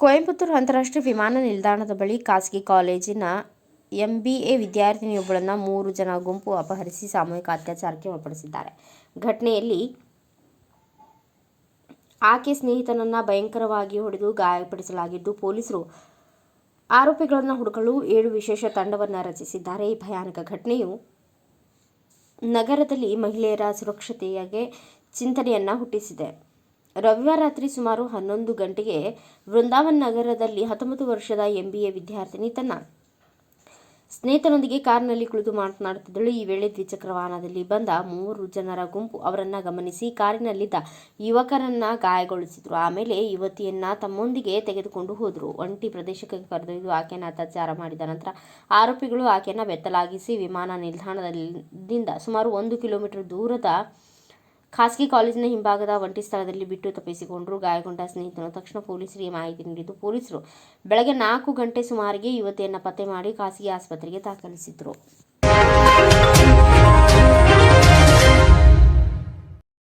ಬೆಂಗಳೂರು ಅಂತಾರಾಷ್ಟ್ರೀಯ ವಿಮಾನ ನಿಲ್ದಾಣದ ಬಳಿ ಖಾಸಗಿ ಕಾಲೇಜಿನ ಎಂಬಿಎ ವಿದ್ಯಾರ್ಥಿನಿಯೊಬ್ಬಳನ್ನು ಮೂರು ಜನ ಗುಂಪು ಅಪಹರಿಸಿ ಸಾಮೂಹಿಕ ಅತ್ಯಾಚಾರಕ್ಕೆ ಒಳಪಡಿಸಿದ್ದಾರೆ. ಘಟನೆಯಲ್ಲಿ ಆಕೆ ಸ್ನೇಹಿತನನ್ನ ಭಯಂಕರವಾಗಿ ಹೊಡೆದು ಗಾಯಪಡಿಸಲಾಗಿದ್ದು ಪೊಲೀಸರು ಆರೋಪಿಗಳನ್ನು ಹುಡುಕಲು ಏಳು ವಿಶೇಷ ತಂಡವನ್ನು ರಚಿಸಿದ್ದಾರೆ. ಈ ಭಯಾನಕ ಘಟನೆಯು ನಗರದಲ್ಲಿ ಮಹಿಳೆಯರ ಸುರಕ್ಷತೆಗೆ ಚಿಂತನೆಯನ್ನ ಹುಟ್ಟಿಸಿದೆ. ರವಿವಾರ ರಾತ್ರಿ ಸುಮಾರು ಹನ್ನೊಂದು ಗಂಟೆಗೆ ವೃಂದಾವನ್ ನಗರದಲ್ಲಿ ಹತ್ತೊಂಬತ್ತು ವರ್ಷದ ಎಂಬಿಎ ವಿದ್ಯಾರ್ಥಿನಿ ತನ್ನ ಸ್ನೇಹಿತರೊಂದಿಗೆ ಕಾರಿನಲ್ಲಿ ಕುಳಿತು ಮಾತನಾಡುತ್ತಿದ್ದಳು. ಈ ವೇಳೆ ದ್ವಿಚಕ್ರ ವಾಹನದಲ್ಲಿ ಬಂದ ಮೂರು ಜನರ ಗುಂಪು ಅವರನ್ನ ಗಮನಿಸಿ ಕಾರಿನಲ್ಲಿದ್ದ ಯುವಕರನ್ನ ಗಾಯಗೊಳಿಸಿದ್ರು. ಆಮೇಲೆ ಯುವತಿಯನ್ನ ತಮ್ಮೊಂದಿಗೆ ತೆಗೆದುಕೊಂಡು ಹೋದ್ರು. ಒಂಟಿ ಪ್ರದೇಶಕ್ಕೆ ಕರೆದೊಯ್ದು ಆಕೆಯನ್ನು ಅತ್ಯಾಚಾರ ಮಾಡಿದ ನಂತರ ಆರೋಪಿಗಳು ಆಕೆಯನ್ನ ಬೆತ್ತಲಾಗಿಸಿ ವಿಮಾನ ನಿಲ್ದಾಣದಿಂದ ಸುಮಾರು ಒಂದು ಕಿಲೋಮೀಟರ್ ದೂರದ ಖಾಸಗಿ ಕಾಲೇಜಿನ ಹಿಂಭಾಗದ ಒಂಟಿ ಸ್ಥಳದಲ್ಲಿ ಬಿಟ್ಟು ತಪ್ಪಿಸಿಕೊಂಡರು. ಗಾಯಗೊಂಡ ಸ್ನೇಹಿತನು ತಕ್ಷಣ ಪೊಲೀಸರಿಗೆ ಮಾಹಿತಿ ನೀಡಿದ್ದು ಪೊಲೀಸರು ಬೆಳಗ್ಗೆ ನಾಲ್ಕು ಗಂಟೆ ಸುಮಾರಿಗೆ ಯುವತಿಯನ್ನು ಪತ್ತೆ ಮಾಡಿ ಖಾಸಗಿ ಆಸ್ಪತ್ರೆಗೆ ದಾಖಲಿಸಿದ್ರು.